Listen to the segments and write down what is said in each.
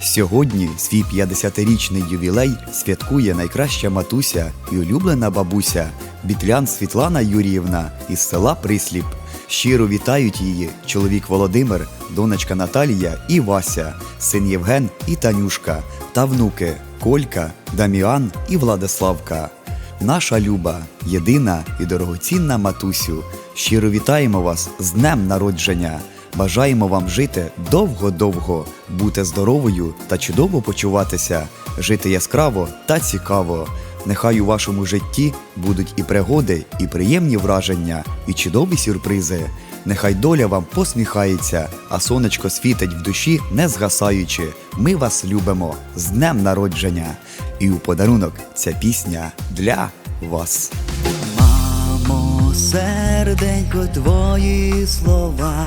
Сьогодні свій 50-річний ювілей святкує найкраща матуся і улюблена бабуся Бітлян Світлана Юріївна із села Присліп. Щиро вітають її чоловік Володимир, донечка Наталія і Вася, син Євген і Танюшка та внуки Колька, Даміан і Владиславка. Наша люба, єдина і дорогоцінна матусю. Щиро вітаємо вас з днем народження. Бажаємо вам жити довго-довго, бути здоровою та чудово почуватися, жити яскраво та цікаво. Нехай у вашому житті будуть і пригоди, і приємні враження, і чудові сюрпризи. Нехай доля вам посміхається, а сонечко світить в душі, не згасаючи. Ми вас любимо з днем народження. І у подарунок ця пісня для вас. Мамо, серденько, твої слова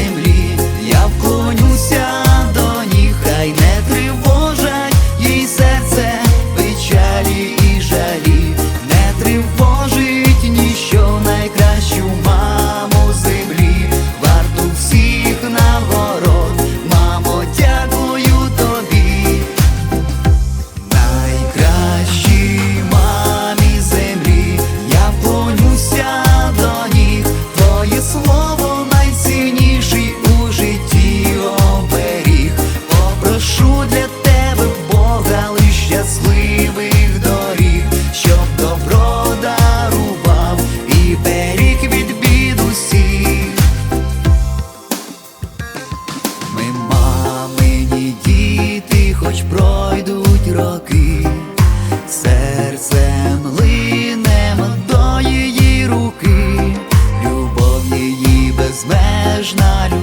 безмежна, любов